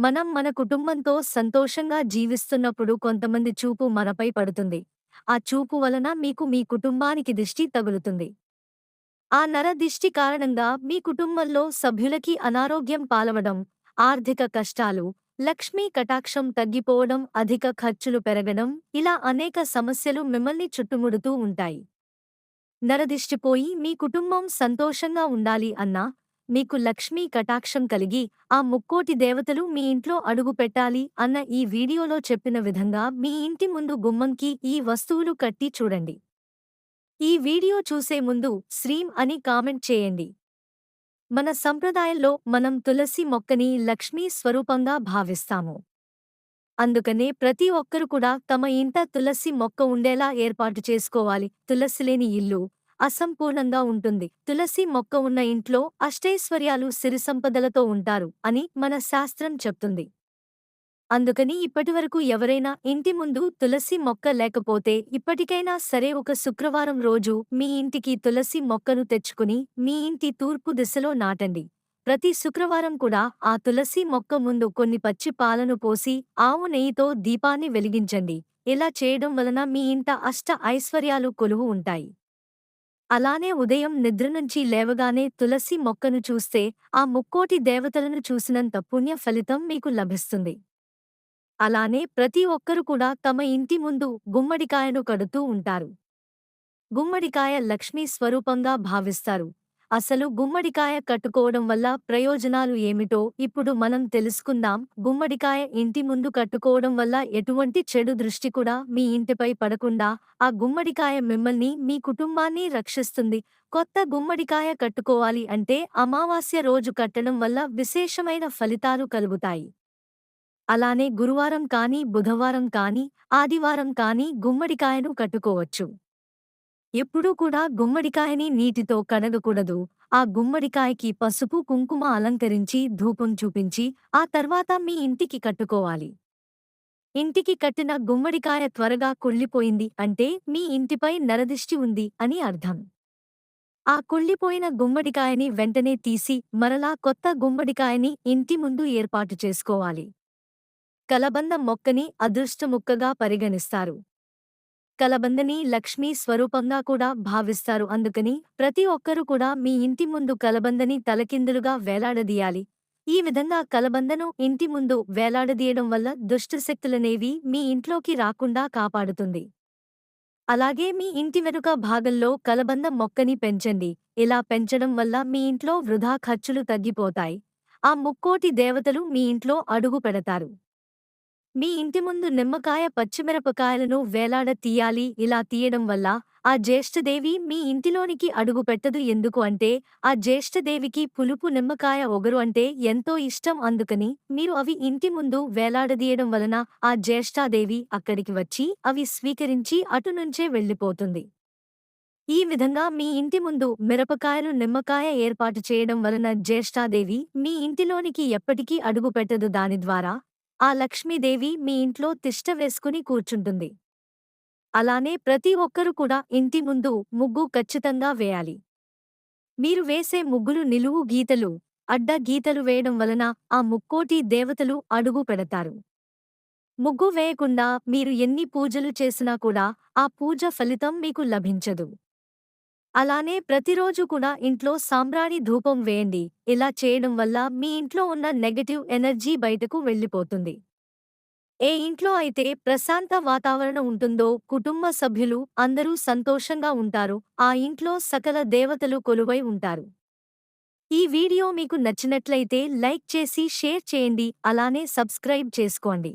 మనం మన కుటుంబంతో సంతోషంగా జీవిస్తున్నప్పుడు కొంతమంది చూపు మనపై పడుతుంది. ఆ చూపు వలన మీకు మీ కుటుంబానికి దిష్టి తగులుతుంది. ఆ నర దిష్టి కారణంగా మీ కుటుంబంలో సభ్యులకి అనారోగ్యం పాలవడం ఆర్థిక కష్టాలు లక్ష్మీ కటాక్షం తగ్గిపోవడం అధిక ఖర్చులు పెరగడం ఇలా అనేక సమస్యలు మిమ్మల్ని చుట్టుముడుతూ ఉంటాయి. నరదిష్టిపోయి మీ కుటుంబం సంతోషంగా ఉండాలి అన్నా మీకు లక్ష్మీ కటాక్షం కలిగి ఆ ముక్కోటి దేవతలు మీ ఇంట్లో అడుగు పెట్టాలి అన్న ఈ వీడియోలో చెప్పిన విధంగా మీ ఇంటి ముందు గుమ్మంకి ఈ వస్తువులు కట్టి చూడండి. ఈ వీడియో చూసే ముందు శ్రీం అని కామెంట్ చేయండి. మన సంప్రదాయంలో మనం తులసి మొక్కని లక్ష్మీ స్వరూపంగా భావిస్తాము. అందుకనే ప్రతి ఒక్కరు కూడా తమ ఇంట తులసి మొక్క ఉండేలా ఏర్పాటు చేసుకోవాలి. తులసి లేని ఇల్లు అసంపూర్ణంగా ఉంటుంది. తులసి మొక్క ఉన్న ఇంట్లో అష్టైశ్వర్యాలు సిరిసంపదలతో ఉంటారు అని మన శాస్త్రం చెప్తుంది. అందుకని ఇప్పటివరకు ఎవరైనా ఇంటి ముందు తులసి మొక్క లేకపోతే ఇప్పటికైనా సరే ఒక శుక్రవారం రోజు మీ ఇంటికి తులసి మొక్కను తెచ్చుకుని మీ ఇంటి తూర్పు దిశలో నాటండి. ప్రతి శుక్రవారం కూడా ఆ తులసి మొక్క ముందు కొన్ని పచ్చి పాలను పోసి ఆవు నెయ్యితో దీపాన్ని వెలిగించండి. ఇలా చేయడం వలన మీ ఇంట అష్ట ఐశ్వర్యాలు కొలువు ఉంటాయి. అలానే ఉదయం నిద్ర నుంచి లేవగానే తులసి మొక్కను చూస్తే ఆ ముక్కోటి దేవతలను చూసినంత పుణ్య ఫలితం మీకు లభిస్తుంది. అలానే ప్రతి ఒక్కరు కూడా తమ ఇంటి ముందు గుమ్మడికాయను కడుతూ ఉంటారు. గుమ్మడికాయ లక్ష్మీ స్వరూపంగా భావిస్తారు. అసలు గుమ్మడికాయ కట్టుకోవడం వల్ల ప్రయోజనాలు ఏమిటో ఇప్పుడు మనం తెలుసుకుందాం. గుమ్మడికాయ ఇంటి ముందు కట్టుకోవడం వల్ల ఎటువంటి చెడు దృష్టి కూడా మీ ఇంటిపై పడకుండా ఆ గుమ్మడికాయ మిమ్మల్ని మీ కుటుంబాన్ని రక్షిస్తుంది. కొత్త గుమ్మడికాయ కట్టుకోవాలి అంటే అమావాస్య రోజు కట్టడం వల్ల విశేషమైన ఫలితాలు కలుగుతాయి. అలానే గురువారం కానీ బుధవారం కానీ ఆదివారం కానీ గుమ్మడికాయను కట్టుకోవచ్చు. ఎప్పుడూ కూడా గుమ్మడికాయని నీటితో కడగకూడదు ఆ గుమ్మడికాయకి పసుపు కుంకుమ అలంకరించి ధూపం చూపించి ఆ తర్వాత మీ ఇంటికి కట్టుకోవాలి. ఇంటికి కట్టిన గుమ్మడికాయ త్వరగా కుళ్ళిపోయింది అంటే మీ ఇంటిపై నరదిష్టి ఉంది అని అర్థం. ఆ కుళ్ళిపోయిన గుమ్మడికాయని వెంటనే తీసి మరలా కొత్త గుమ్మడికాయని ఇంటి ముందు ఏర్పాటు చేసుకోవాలి. కలబంద మొక్కని అదృష్టముక్కగా పరిగణిస్తారు. కలబందని లక్ష్మీ స్వరూపంగా కూడా భావిస్తారు. అందుకని ప్రతి ఒక్కరూ కూడా మీ ఇంటి ముందు కలబందని తలకిందులుగా వేలాడదీయాలి. ఈ విధంగా కలబందను ఇంటి ముందు వేలాడదీయడం వల్ల దుష్టశక్తులనేవి మీ ఇంట్లోకి రాకుండా కాపాడుతుంది. అలాగే మీ ఇంటి వెనుక భాగంలో కలబంద మొక్కని పెంచండి. ఇలా పెంచడం వల్ల మీ ఇంట్లో వృధా ఖర్చులు తగ్గిపోతాయి. ఆ ముక్కోటి దేవతలు మీ ఇంట్లో అడుగు పెడతారు. మీ ఇంటి ముందు నిమ్మకాయ పచ్చిమిరపకాయలను వేలాడ తీయాలి. ఇలా తీయడం వల్ల ఆ జ్యేష్ఠదేవి మీ ఇంటిలోనికి అడుగు పెట్టదు. ఎందుకు అంటే ఆ జ్యేష్ఠదేవికి పులుపు నిమ్మకాయ ఒగరు అంటే ఎంతో ఇష్టం. అందుకని మీరు అవి ఇంటి ముందు వేలాడదీయడం వలన ఆ జ్యేష్ఠాదేవి అక్కడికి వచ్చి అవి స్వీకరించి అటు నుంచే వెళ్ళిపోతుంది ఈ విధంగా మీ ఇంటి ముందు మిరపకాయలు నిమ్మకాయ ఏర్పాటు చేయడం వలన జ్యేష్ఠాదేవి మీ ఇంటిలోనికి ఎప్పటికీ అడుగు పెట్టదు. దాని ద్వారా ఆ లక్ష్మీదేవి మీ ఇంట్లో తిష్ట వేసుకుని కూర్చుంటుంది. అలానే ప్రతి ఒక్కరూ కూడా ఇంటి ముందు ముగ్గు ఖచ్చితంగా వేయాలి. మీరు వేసే ముగ్గులు నిలువు గీతలు అడ్డ గీతలు వేయడం వలన ఆ ముక్కోటి దేవతలు అడుగు పెడతారు. ముగ్గు వేయకుండా మీరు ఎన్ని పూజలు చేసినా కూడా ఆ పూజ ఫలితం మీకు లభించదు. అలానే ప్రతిరోజు కూడా ఇంట్లో సాంబ్రాణి ధూపం వేయండి. ఇలా చేయడం వల్ల మీ ఇంట్లో ఉన్న నెగటివ్ ఎనర్జీ బయటకు వెళ్ళిపోతుంది. ఏ ఇంట్లో అయితే ప్రశాంత వాతావరణం ఉంటుందో కుటుంబ సభ్యులు అందరూ సంతోషంగా ఉంటారు. ఆ ఇంట్లో సకల దేవతలు కొలువై ఉంటారు. ఈ వీడియో మీకు నచ్చినట్లయితే లైక్ చేసి షేర్ చేయండి. అలానే సబ్స్క్రైబ్ చేసుకోండి.